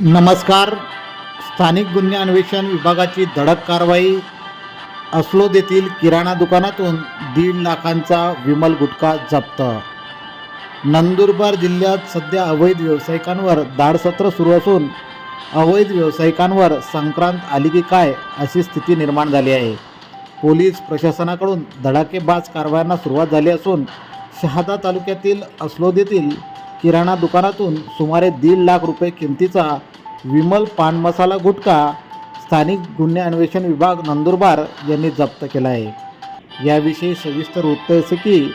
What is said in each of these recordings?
नमस्कार. स्थानिक गुन्हे अन्वेषण विभागाची धडक कारवाई अस्लोद येथील किराणा दुकानातून दीड लाखांचा विमल गुटखा जप्त. नंदुरबार जिल्ह्यात सध्या अवैध व्यावसायिकांवर दाडसत्र सुरू असून अवैध व्यावसायिकांवर संक्रांत आली की काय अशी स्थिती निर्माण झाली आहे. पोलीस प्रशासनाकडून धडाकेबाज कारवायांना सुरुवात झाली असून शहादा तालुक्यातील अस्लोद येथील किराणा दुकानातून सुमारे दीड लाख रुपये किमतीचा विमल पान मसाला गुटखा स्थानिक गुन्हे अन्वेषण विभाग नंदुरबार यांनी जप्त केला आहे. याविषयी सविस्तर वृत्त असे की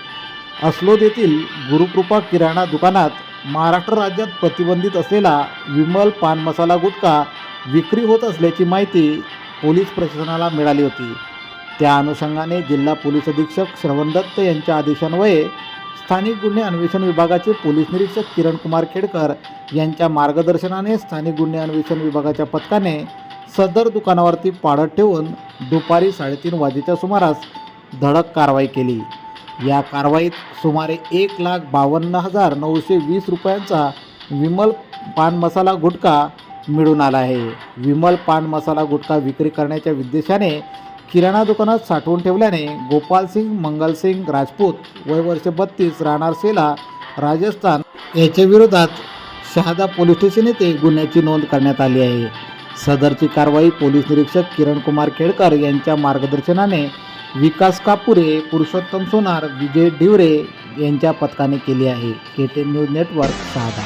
अस्लोद येथील गुरुकृपा किराणा दुकानात महाराष्ट्र राज्यात प्रतिबंधित असलेला विमल पान मसाला गुटखा विक्री होत असल्याची माहिती पोलीस प्रशासनाला मिळाली होती. त्या अनुषंगाने जिल्हा पोलीस अधीक्षक श्रवण दत्त यांच्या आदेशान्वये स्थानिक गुन्हे अन्वेषण विभागाचे पोलीस निरीक्षक किरण कुमार खेडकर यांच्या मार्गदर्शनाने स्थानिक गुन्हे अन्वेषण विभागाच्या पथकाने सदर दुकानावरती पाडत ठेवून दुपारी साडेतीन वाजेच्या सुमारास धडक कारवाई केली. या कारवाईत सुमारे एक लाख बावन्न हजार नऊशे वीस रुपयांचा विमल पान मसाला गुटखा मिळून आला आहे. विमल पान मसाला गुटखा विक्री करण्याच्या उद्देशाने किराणा दुकानात साठवून ठेवल्याने गोपालसिंग मंगलसिंग राजपूत वय वर्ष बत्तीस राहणार सेला राजस्थान याच्या विरोधात शहादा पोलीस स्टेशन येथे गुन्ह्याची नोंद करण्यात आली आहे. सदरची कारवाई पोलीस निरीक्षक किरण कुमार खेडकर यांच्या मार्गदर्शनाने विकास कापुरे पुरुषोत्तम सोनार विजय ढिवरे यांच्या पथकाने केली आहे. K ten news network Shahada